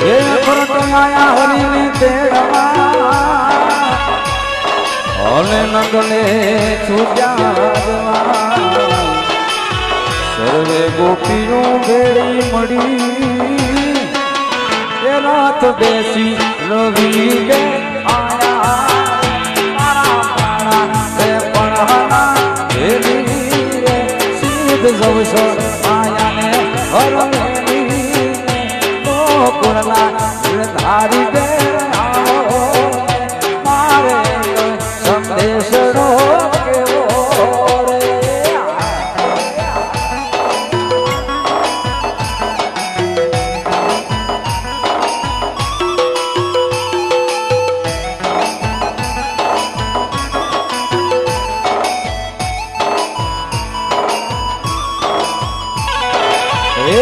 હે ભરત માયા હરિને તેડવા. અને નગલે છૂટ્યા સર્વે ગોપીઓ ભેળી મળી. એ રાત બેસી રવિ તે પણ રે સીધ જવશો કુરલા ધારી હે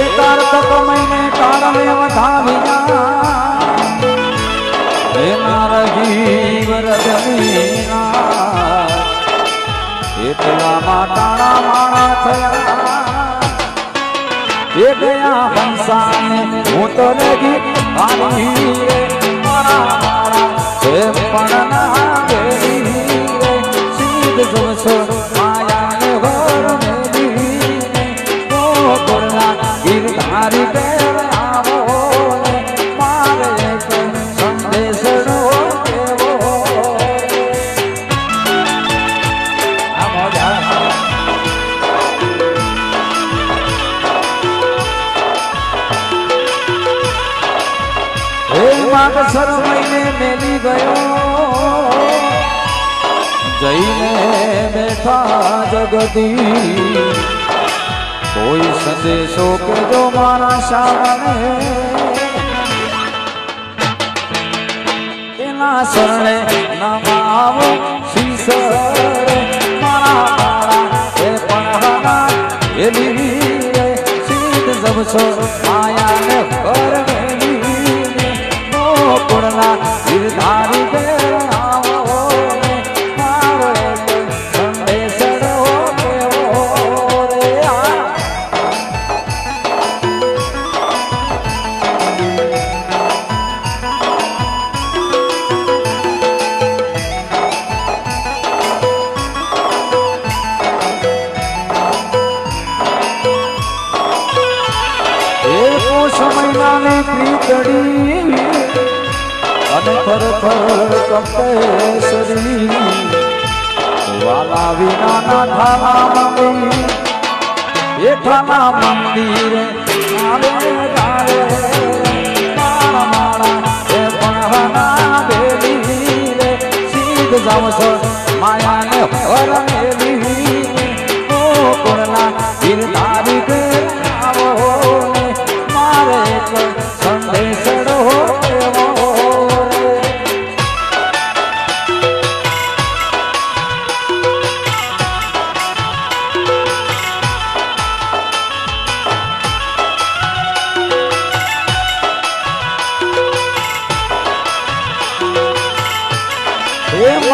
મહિને કાળને ગયા હંસાને હું તો લગી આવી રે. પણ ના દેવી રે. સીધ જોશો હે શરમાઈને મેલી ગયો. જઈને બેઠા જગતી કોઈ સંદેશો કેજો મારા શાળાને. એના શરણે નમાવો શીશ મારા મારા એ પણ હના સીધ જબસો મહિનાની પ્રીતડી અને થર કંપે શરી વાલા વિનાના ઠાલા મંદિર એ ઠાલા મંદિર આવે ગારે મારા મારા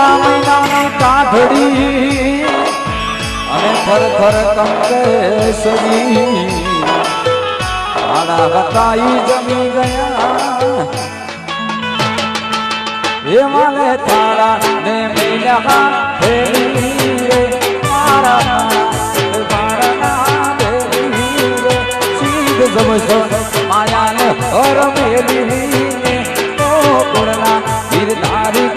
મા મહિનાની કાઠડી અને થર થર કંકે સજી આડા હતા ઈ જમી ગયા હે માલે થાળા ને મિલ્યા હેલી રે મારા જમશો માયાને ઓ કુળના ગીરધારી